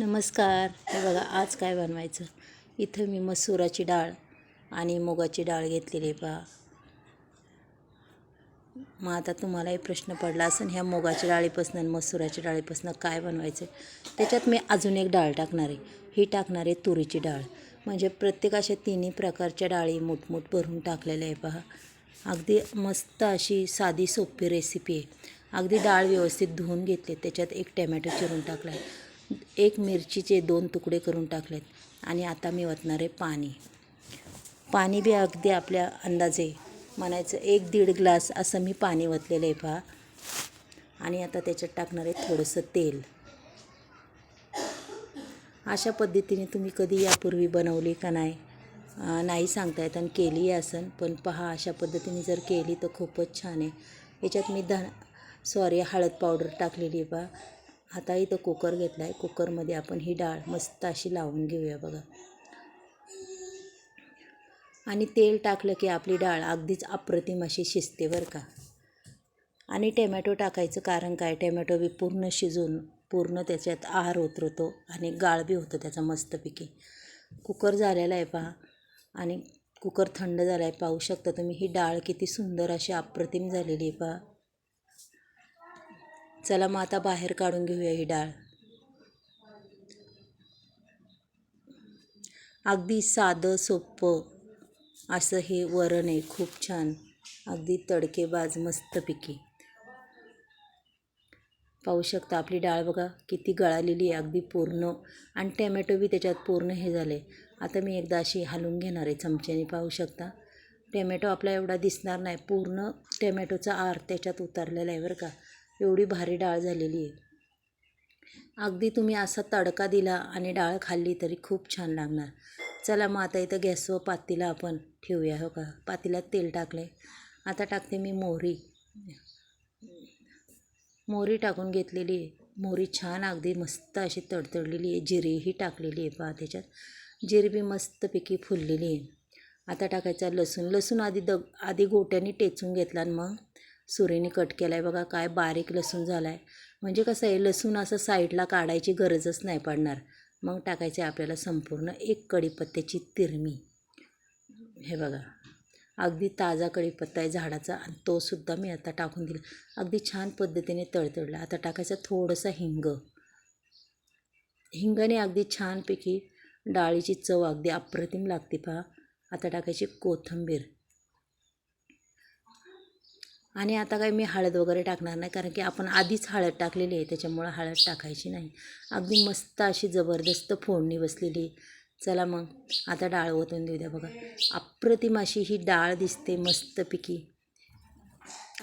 नमस्कार. हे बघा आज काय बनवायचं? इथं मी मसुराची डाळ आणि मुगाची डाळ घेतलेली आहे पहा. मग आता तुम्हालाही प्रश्न पडला असेल ह्या मुगाच्या डाळीपासून आणि मसुराच्या डाळीपासून काय बनवायचं? त्याच्यात मी अजून एक डाळ टाकणार आहे. ही टाकणार आहे तुरीची डाळ. म्हणजे प्रत्येक अशा तिन्ही प्रकारच्या डाळी मोठमोठ भरून टाकलेल्या आहे पहा. अगदी मस्त अशी साधी सोपी रेसिपी आहे. अगदी डाळ व्यवस्थित धुवून घेतली त्याच्यात एक टॅमॅटो चिरून टाकला आहे एक मिरचीचे दोन तुकडे करून टाकलेत आणि आता मी ओतणार आहे पाणी. पाणी बी अगदी आपल्या अंदाजे म्हणायचं एक दीड ग्लास असं मी पाणी ओतलेलं आहे पहा. आणि आता त्याच्यात टाकणार आहे थोडंसं तेल. अशा पद्धतीने तुम्ही कधी यापूर्वी बनवली का नाही नाही सांगता येत आणि केली असन पण पहा अशा पद्धतीने जर केली तर खूपच छान आहे. याच्यात मी धन सॉरी हळद पावडर टाकलेली आहे पहा. आता इथं कुकर घेतला आहे. कुकरमध्ये आपण ही डाळ मस्त अशी लावून घेऊया बघा. आणि तेल टाकलं की आपली डाळ अगदीच अप्रतिम अशी शिजते बरं का. आणि टॅमॅटो टाकायचं कारण काय? टॅमॅटो बी पूर्ण शिजून पूर्ण त्याच्यात आहार उतरतो आणि गाळ बी होतो त्याचा मस्तपैकी. कुकर झालेला आहे पहा. आणि कुकर थंड झाला आहे. पाहू शकता तुम्ही ही डाळ किती सुंदर अशी अप्रतिम झालेली आहे पहा. चला मग आता बाहेर काढून घेऊया ही डाळ. अगदी साधं सोपं असं हे वरण आहे. खूप छान. अगदी तडकेबाज मस्तपैकी पाहू शकता आपली डाळ बघा किती गळालेली आहे. अगदी पूर्ण. आणि टॅमॅटो बी त्याच्यात पूर्ण हे झाले. आता मी एकदा अशी हलवून घेणार आहे चमच्याने पाहू शकता. टॅमॅटो आपला एवढा दिसणार नाही. पूर्ण टॅमॅटोचा आर त्याच्यात उतरलेला आहे बरं का. एवढी भारी डाळ झालेली आहे. अगदी तुम्ही असा तडका दिला आणि डाळ खाल्ली तरी खूप छान लागणार. चला मग आता इथं गॅसवर पातीला आपण ठेवूया हो का? पातीला तेल टाकले आता टाकते मी मोहरी. मोहरी टाकून घेतलेली आहे. मोहरी छान अगदी मस्त अशी तडतडलेली आहे. जिरेही टाकलेली आहे पहा त्याच्यात. जिरे बी मस्तपैकी फुललेली आहे. आता टाकायचा लसूण. लसूण आधी दग आधी गोट्याने टेचून घेतला आणि मग सुरीने कट केला आहे बघा काय बारीक लसूण झाला आहे म्हणजे कसं आहे लसूण असं साईडला काढायची गरजच नाही पडणार. मग टाकायचं आहे आपल्याला संपूर्ण एक कढीपत्त्याची तिरमी. हे बघा. अगदी ताजा कढीपत्ता आहे झाडाचा आणि तोसुद्धा मी आता टाकून दिला. अगदी छान पद्धतीने तळतळला. आता टाकायचं थोडंसं हिंग. हिंगाने अगदी छानपैकी डाळीची चव अगदी अप्रतिम लागते पहा. आता टाकायची कोथिंबीर. आणि आता काय मी हळद वगैरे टाकणार नाही कारण की आपण आधीच हळद टाकलेली आहे त्याच्यामुळं हळद टाकायची नाही. अगदी मस्त अशी जबरदस्त फोडणी बसलेली चला मग आता डाळ ओतून देऊ द्या बघा. अप्रतिम अशी ही डाळ दिसते मस्तपैकी.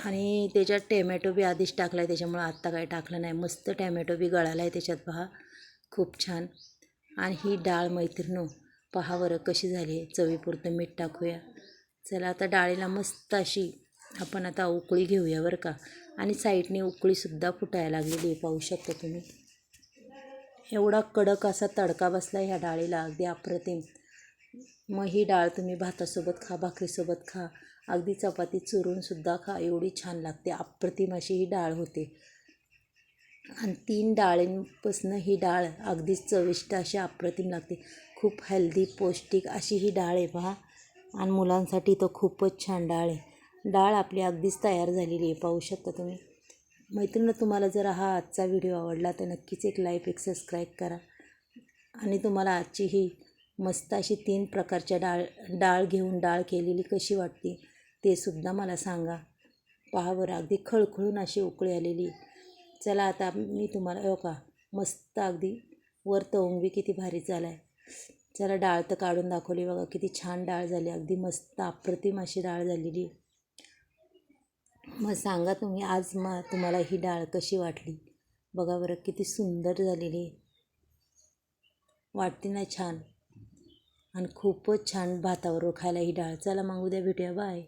आणि त्याच्यात टॅमॅटो बी आधीच टाकला आहे त्याच्यामुळं आत्ता काय टाकलं नाही. मस्त टॅमॅटो बी गळाला आहे त्याच्यात पहा खूप छान. आणि ही डाळ मैत्रिणो पहा बरं कशी झाली आहे. चवीपुरतं मीठ टाकूया. चला आता डाळीला मस्त अशी आपण आता उकळी घेऊया बरं का. आणि साईडने उकळीसुद्धा फुटायला लागलेली आहे पाहू शकता तुम्ही. एवढा कडक असा तडका बसला ह्या डाळीला. अगदी अप्रतिम. मग ही डाळ तुम्ही भातासोबत खा भाकरीसोबत खा. अगदी चपाती चुरूनसुद्धा खा. एवढी छान लागते. अप्रतिम अशी ही डाळ होते. आणि तीन डाळींपासून ही डाळ अगदीच चविष्ट अशी अप्रतिम लागते. खूप हेल्दी पौष्टिक अशी ही डाळ आहे पहा. आणि मुलांसाठी तर खूपच छान डाळ आहे. डाळ आपली अगदीच तयार झालेली आहे पाहू शकता तुम्ही. मैत्रिणं तुम्हाला जर हा आजचा व्हिडिओ आवडला तर नक्कीच एक लाईक एक सबस्क्राईब करा. आणि तुम्हाला आजची ही मस्त अशी तीन प्रकारच्या डाळ डाळ घेऊन डाळ केलेली कशी वाटते ते सुद्धा मला सांगा. पहा बरं अगदी खळखळून अशी उकळी आलेली चला आता मी तुम्हाला हो का मस्त अगदी वर तवंगवी किती भारी झाला आहे चला डाळ तर काढून दाखवली बघा किती छान डाळ झाली. अगदी मस्त अप्रतिम अशी डाळ झालेली आहे. मग सांगा तुम्ही आज मग तुम्हाला ही डाळ कशी वाटली? बघा बरं किती सुंदर झालेली वाटते ना छान? आणि खूपच छान भातावर खायला ही डाळ. चला मग उद्या भेटूया. बाय.